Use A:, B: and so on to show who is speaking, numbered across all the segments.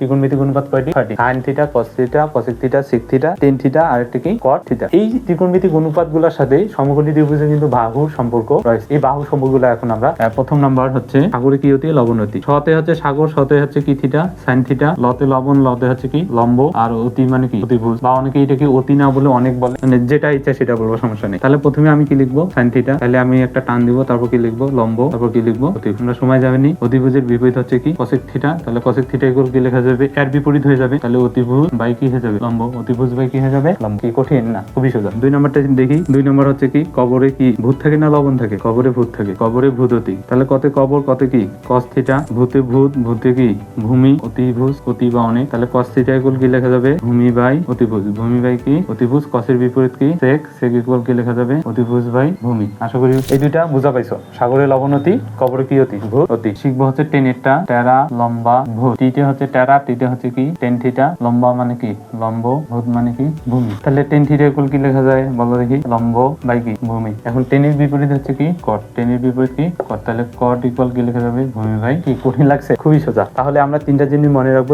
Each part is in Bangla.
A: ত্রিকোণমিতিক কয়টি? ছয়টি। Sine theta cos theta theta sec theta tan theta আর কি? কট থিটা এই সাথে কিন্তু সম্পর্ক রয়েছে। এই বাহু এখন আমরা প্রথম নাম্বার হচ্ছে সাগরে কি সতে হচ্ছে সাগর সতে হচ্ছে কি থিটা সাইন থিটা লতে লবণ, লতে হচ্ছে কি লম্ব, আর অতি মানে কি অতিভুজ। বা অনেকে এটাকে অতি না বলে অনেক বলে। মানে যেটা ইচ্ছা সেটা বলব, সমস্যা নেই। তাহলে প্রথমে আমি কি লিখব? সাইন থিটা তাহলে আমি একটা টান দিব, তারপর কি লিখব? লম্ব, তারপর কি লিখব? অতি সময় যাবে নি অতিভুজের বিপরীত হচ্ছে কি? কসেক থিটা তাহলে কসেক থিটা কি লেখা যাবে, এর বিপরীত হয়ে যাবে। তাহলে অতিভুজ বাই কি হয়ে যাবে? লম্ব। অতিভুজ বাই কি হয়ে যাবে? লম্ব। কি কঠিন? না, খুবই সোজা। দুই নম্বরটা দেখি, দুই নম্বর হচ্ছে কি, কবরে কি ভূত থাকে না লবণ থাকে? কবরে ভূত থাকে। কবরে ভূত অতি তাহলে কত কবর, কত কি? কস থিটা ভূতে ভূত, ভূতে কি? ভূমি, অতিভুজ, অতি বা অনেক। তাহলে কস থিটা ইকুয়াল কি লেখা যাবে? ভূমি বাই অতিভুজ। ভূমি বাই কি? অতিভুজ। কসের বিপরীত কি? সেক সেক ইকুয়াল কি লেখা যাবে? অতিভুজ বাই ভূমি। আশা করি এই দুইটা বুঝা পাইছো। সাগরে লবণ অতি, কবরে কি অতি? ভূত অতি। শিখব হচ্ছে টেনেরটা টেরা, লম্বা, ভূত। টিতে হচ্ছে টেরা টিতে হচ্ছে কি? টেন থিটা লম্বা মানে কি? লম্ব, ভূত মানে কি? ভূমি। তাহলে টেন থিটা কি লেখা যায়? বলো দেখি। লম্ব বাই কি? ভূমি। এখন টেনের বিপরীত হচ্ছে কি? কট টেনের বিপরীত কি? কট তাহলে কট ইকুয়াল কি লেখা যাবে? ভূমি বাই কি কঠিন লাগছে? খুবই সোজা। তাহলে আমরা তিনটা জিনিস মনে রাখব।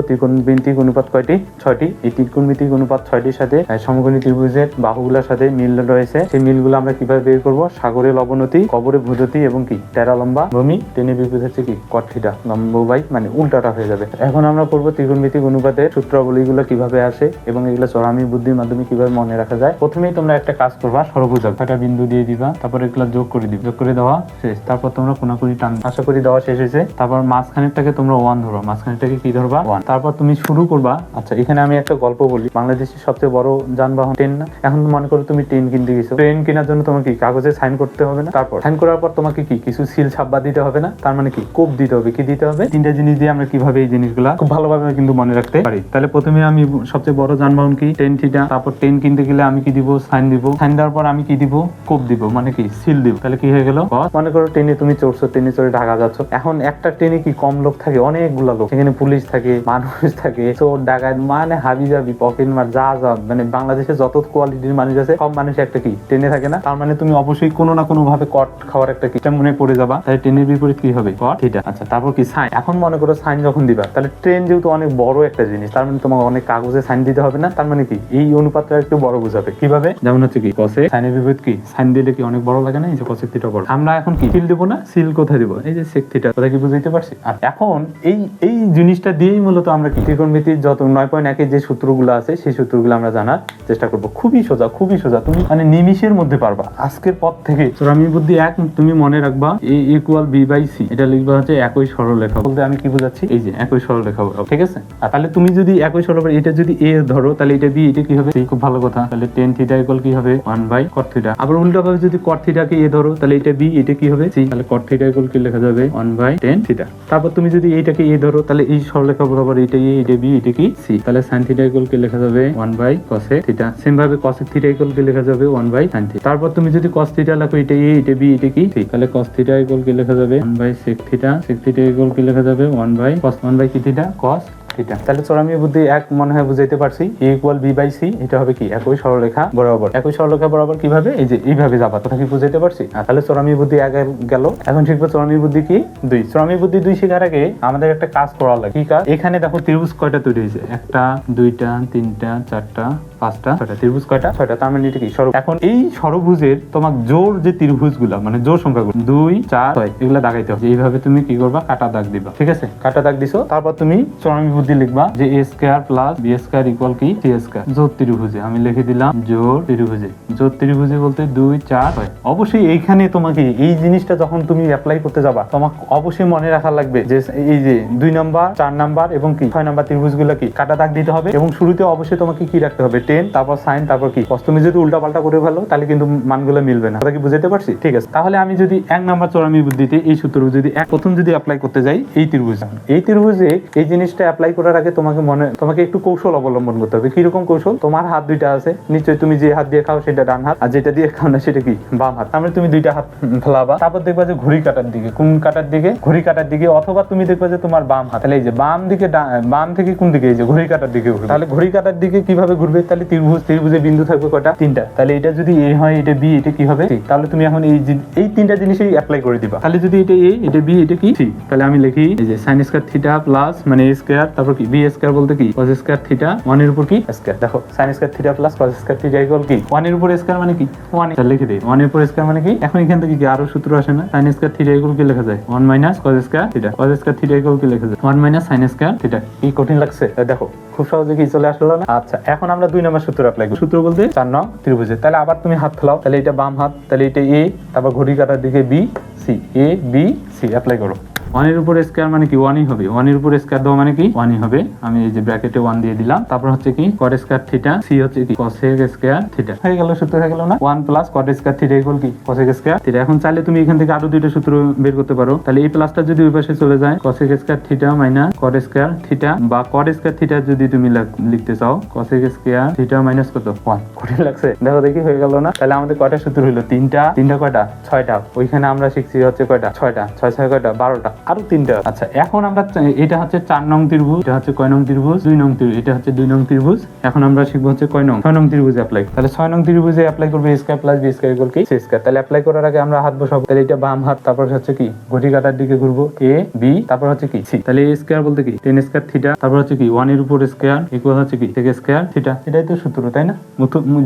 A: অনুপাত কয়টি? ছয়টি। এই অনুপাত ছয়টির সাথে সমকোণী ত্রিভুজের বাহুগুলোর সাথে মিল রয়েছে। সেই মিলগুলো আমরা কীভাবে বের করব? সাগরে লবণতি, কবরে ভূদতি এবং কি? টেরা লম্বা ভূমি। টেনের বিপরীত হচ্ছে কি? কঠিটা লম্ব বাই মানে উল্টাটা হয়ে যাবে। এখন আমরা করব ত্রিকোণমিতিক অনুপাতের সূত্রাবলীগুলো কীভাবে আসে এবং এগুলো চড়ামি বুদ্ধির মাধ্যমে কীভাবে মনে রাখা যায় প্রথমেই তোমরা একটা কাজ করবা সর্বভুজক একটা বিন্দু দিয়ে দিবা তারপর এগুলো যোগ করে দিবা। যোগ করে দেওয়া শেষ। তারপর তোমরা কোনাকুনি টান আশা করি দেওয়া শেষ হয়েছে। তারপর মাঝখানেরটাকে তোমরা ওয়ান ধরো মাঝখানেরটাকে কি ধরবা? ওয়ান তারপর তুমি শুরু করবা। আচ্ছা এখানে আমি একটা গল্প বলি। বাংলাদেশের সবচেয়ে বড় যানবাহন ট্রেন না? এখন মনে করো তুমি ট্রেন কিনতে গেছো। ট্রেন কেনার জন্য তোমাকে কি কাগজে সাইন করতে হবে না? তারপর সাইন করার পর তোমাকে কি কিছু সিল ছাপ্পা দিতে হবে না? তার মানে কি? কোপ দিতে হবে। কি দিতে হবে? তিনটা জিনিস দিয়ে আমরা কীভাবে এই জিনিসগুলা খুব ভালোভাবে কিন্তু মনে রাখতে পারি। তাহলে প্রথমে আমি সবচেয়ে বড় যানবাহন কি? ট্রেন থিটা তারপর ট্রেন কিনতে গেলে আমি কি দিব? সাইন দিব। সাইন দেওয়ার পর আমি কি দিব? কোপ দিব। মানে কি? সিল দিব। তাহলে কি হয়ে গেল? মনে করো ট্রেনে তুমি চড়ছো ট্রেনে চড়ে ঢাকা যাচ্ছ। এখন একটা ট্রেনে কি কম লোক থাকে? অনেকগুলা লোক। এখানে পুলিশ থাকে, মানুষ থাকে। চোর, ডাকাত মানে হাবি যাবি পকেট মার, যা যা। মানে বাংলাদেশে যত কোয়ালিটির মানুষ আছে, সব মানুষ একটা কি? ট্রেনে থাকে না? তার মানে তুমি অবশ্যই কোনো না কোনো ভাবে কট খাওয়ার একটা কি? মনে পড়ে যাবা। তাই ট্রেনের বিপরীত কি হবে? কট থিটা আচ্ছা তারপর কি? সাইন এখন মনে করো সাইন যখন দিবা, তাহলে ট্রেন যেহেতু অনেক বড় একটা জিনিস। তার মানে তোমাকে অনেক কাগজে সাইন দিতে হবে না। তার মানে কি? এই অনুপাতটা একটু বড় বুঝাবে। কীভাবে? যেমন হচ্ছে কি কসে সাইনের বিপরীত কি? সাইন দিলে কি অনেক বড় লাগে না? এই যে কসেক থিটা বড়। আমরা এখন কি? সিল দেবো না? সিল কোথায় দিব? এই যে সেক থিটা কথা কি বুঝাইতে পারছি? আর এখন এই এই জিনিসটা দিয়েই মূলত আমরা কি? ত্রিকোণমিতির যত নয় পয়েন্ট একের যে সূত্রগুলো আছে, সেই সূত্রগুলো আমরা জানার চেষ্টা করব। খুবই সোজা খুবই সোজা। তুমি মানে নিমিষের মধ্যে পারবা। আজকের পর থেকে। চোরামি বুদ্ধি এক, তুমি মনে রাখবা A equal B by C এটা লিখবা হচ্ছে একই সরল সরলরেখা। বলতে আমি কি বোঝাচ্ছি? এই যে একই সরলরেখা বরাবর ঠিক আছে? আর তাহলে তুমি যদি একই সরলরেখা এটা যদি এ ধরো, তাহলে এটা বি এটা কি হবে? খুব ভালো কথা। তাহলে টেন থিটা ইকুয়াল কি হবে? ওয়ান বাই কট থিটা আবার উল্টো ভাবে যদি কট থিটাকে এ ধরো, তাহলে এটা বি এটা কি হবে? সি তাহলে কট থিটা ইকুয়াল কি লেখা যাবে? ওয়ান বাই টেন থিটা তারপর তুমি যদি এইটাকে এ ধরো, তাহলে এই সরলরেখা বরাবর এটা এ এটা বি এটা কি? সি তাহলে সাইন থিটা ইকুয়াল কি লেখা যাবে? One by cos theta same ভাবে কসেক থিটা ইকুয়াল কি লেখা যাবে? ওয়ান বাই সাইন থিটা তারপর তুমি যদি কস থিটা লেখো, এটা এ এটা বি এটা কি? সি তাহলে কস থিটা ইকুয়াল কি লেখা যাবে? One by sec theta sec theta equal কি লেখা যাবে? One by cos one by কি থিটা কস থিটা তাহলে চোরামি বুদ্ধি এক মনে হয় বুঝাইতে পারছি। A equal B by C এটা হবে কি? একই সরলরেখা বরাবর। একই সরলরেখা বরাবর কীভাবে? এই যে এইভাবে যাবা কথা কি বুঝাইতে পারছি? আর তাহলে আমি বুদ্ধি এক গেল। এখন শিখব আমি বুদ্ধি কি? দুই। চোরামি বুদ্ধি দুই শেখার আগে আমাদের একটা কাজ করা লাগে। কি কাজ? এখানে দেখো ত্রিভুজ কয়টা তৈরি হয়েছে? একটা দুইটা তিনটা চারটা পাঁচটা, ছয়টা, ত্রিভুজ কয়টা? ছয়টা। তার মানে কি? সরব এখন এই সরভুজের তোমার জোর যে ত্রিভুজগুলা মানে জোর সংখ্যাগুলো, দুই, চার, ছয়, এগুলা দাগাইতে হবে। এইভাবে তুমি কি করবা? কাটা দাগ দিবা। ঠিক আছে? কাটা দাগ দিছো, তারপর তুমি চরমি বুদ্ধি লিখবা যে A square plus B square equal কি? C square. জোর ত্রিভুজে। আমি লিখে দিলাম জোর ত্রিভুজে। জোর ত্রিভুজে বলতে দুই, চার, ছয়। অবশ্যই এইখানে তোমাকে এই জিনিসটা যখন তুমি অ্যাপ্লাই করতে যাবা, তোমাকে অবশ্যই মনে রাখা লাগবে যে এই যে দুই নাম্বার, চার নাম্বার এবং কি? ছয় নাম্বার ত্রিভুজগুলো কি? কাটা দাগ দিতে হবে এবং শুরুতে অবশ্যই তোমাকে কি রাখতে হবে? টেন, তারপর সাইন, তারপর কি? cos তুমি যদি উল্টা পাল্টা করে ফেলো, তাহলে কিন্তু মানগুলো মিলবে না। কি বুঝাতে পারছি? ঠিক আছে। তাহলে আমি যদি এক নাম্বার চোরামি বুদ্ধিতে এই সূত্র যদি এক, প্রথম যদি অ্যাপ্লাই করতে যাই, এই ত্রিভুজ। এই ত্রিভুজে এই জিনিসটা অ্যাপ্লাই করার আগে তোমাকে মনে, তোমাকে একটু কৌশল অবলম্বন করতে হবে। কীরকম কৌশল? তোমার হাত দুইটা আছে। নিশ্চয়ই তুমি যে হাত দিয়ে খাও, সেটা ডান হাত। আর যেটা দিয়ে খাও না, সেটা কি? বাম হাত। তার মানে তুমি দুইটা হাত ফেলাবা তারপর দেখবা যে ঘড়ি কাটার দিকে, কোন কাটার দিকে? ঘড়ি কাটার দিকে। অথবা তুমি দেখবা যে তোমার বাম হাত। তাহলে এই যে বাম দিকে বাম থেকে কোন দিকে? এই যে ঘড়ি কাটার দিকে তাহলে ঘড়ি কাটার দিকে কীভাবে ঘুরবে? তাহলে ত্রিভুজ ত্রিভুজে বিন্দু থাকবে কটা? তিনটা। তাহলে এটা যদি এ হয়, এটা বি, এটা কি হবে? তাহলে তুমি এখন এই এই তিনটা জিনিসই অ্যাপ্লাই করে দিবা। তাহলে যদি এটা এ, এটা বি, এটা কি? সি। তাহলে আমি লিখি এই যে সাইন স্কয়ার থিটা প্লাস মানে এ স্কয়ার তারপর কি? বি স্কয়ার বলতে কি? cos স্কয়ার থিটা 1 এর উপর কি? স্কয়ার দেখো sine square theta plus cos square theta equal কি? 1 এর উপর স্কয়ার মানে কি? 1 তাহলে লিখে দেই। 1 এর উপর স্কয়ার মানে কি? এখন এখান থেকে কি আরও সূত্র আসে না? সাইন স্কয়ার থিটা ইকুয়াল কি লেখা যায়? 1 minus cos square theta cos square theta equal কি লেখা যায়? 1 মাইনাস সাইন স্কয়ার থিটা কি কঠিন লাগছে? দেখো, খুব সহজে কি চলে আসলো না? আচ্ছা এখন আমরা দুই নম্বর সূত্র অ্যাপ্লাই করবে সূত্র বলতে চার নং ত্রিভুজে। তাহলে আবার তুমি হাত ফেলাও। তাহলে এটা বাম হাত, তাহলে এটা এ তারপর ঘড়ি কাটার দিকে B C A B C apply করো। ওয়ানের উপর স্কয়ার মানে কি? ওয়ানই হবে। ওয়ানের উপর স্কয়ার দেওয়া মানে কি? ওয়ানই হবে। আমি এই যে ব্র্যাকেটে ওয়ান দিয়ে দিলাম। তারপর হচ্ছে কি? কট স্কয়ার থিটা সি হচ্ছে কি? কসেক স্কয়ার থিটা হয়ে গেল, সূত্র হয়ে গেল না? One plus cot square theta equal কি? কসেক স্কয়ার থিটা এখন চাইলে তুমি এখান থেকে আরও দুইটা সূত্র বের করতে পারো। তাহলে এই প্লাসটা যদি ওই পাশে চলে যায় cosec square theta minus cot square theta বা কট স্কয়ার থিটা যদি তুমি লিখতে চাও কসেক স্কয়ার থিটা মাইনাস কত? ওয়ান কঠিন লাগছে। দেখো দেখি হয়ে গেল না? তাহলে আমাদের কয়টা সূত্র হলো? তিনটা। তিনটা কয়টা? ছয়টা। ওইখানে আমরা শিখছি হচ্ছে কয়টা? ছয়টা। ছয় ছয়, কয়টা? বারোটা। আরও তিনটা আচ্ছা এখন আমরা এটা হচ্ছে চার নং ত্রিভুজ, এটা হচ্ছে কয় নং ত্রিভুজ? দুই নং ত্রিভুজ এটা হচ্ছে দুই নং ত্রিভুজ। এখন আমরা শিখব হচ্ছে কয় নং। ছয় নং ত্রিভুজ অ্যাপ্লাই তাহলে ছয় নং ত্রিভুজে অ্যাপ্লাই করবে square plus B square equal কি? সি স্কয়ার তাহলে অ্যাপ্লাই করার আগে আমরা হাত বসাবো। তাহলে এটা বাম হাত, তারপর হচ্ছে কি? ঘটি কাটার দিকে ঘুরবো। এ বি তারপর হচ্ছে কি? সি তাহলে এ স্কয়ার বলতে কি? টেন স্কয়ার থিটা তারপর হচ্ছে কি? ওয়ানের উপর স্কয়ার ইকুয়াল হচ্ছে কি? থেকে স্কয়ার থিটা এটাই তো সূত্র, তাই না?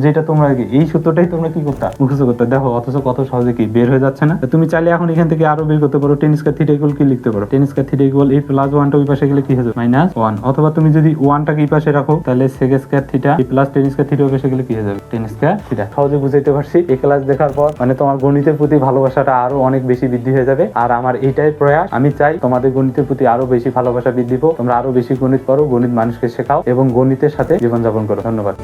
A: যেটা তোমরা কি এই সূত্রটাই তোমরা কি করতা? মুখস্থ করতে। দেখো, অথচ কত সহজে কি? বের হয়ে যাচ্ছে না? তুমি চাইলে এখন এখান থেকে আরও বের করতে পারো। টেন স্কয়ার থিটা ইকুয়াল কি? লিখতে পারো। টেন স্কয়ার থিটা ইকুয়াল এই প্লাস ওয়ানটা ওই পাশে গেলে কি হয়ে মাইনাস ওয়ান অথবা তুমি যদি ওয়ানটাকে এই পাশে রাখো, তাহলে সেক স্কয়ার থিটা এই প্লাস টেন স্কয়ার থিটা ওই পাশে গেলে কি হয়ে যাবে? টেন স্কয়ার থিটা সহজে বুঝাইতে পারছি। এই ক্লাস দেখার পর মানে তোমার গণিতের প্রতি ভালোবাসাটা আরও অনেক বেশি বৃদ্ধি হয়ে যাবে। আর আমার এইটাই প্রয়াস, আমি চাই তোমাদের গণিতের প্রতি আরও বেশি ভালোবাসা বৃদ্ধি হোক তোমরা আরও বেশি গণিত করো গণিত মানুষকে শেখাও এবং গণিতের সাথে জীবনযাপন করো। ধন্যবাদ।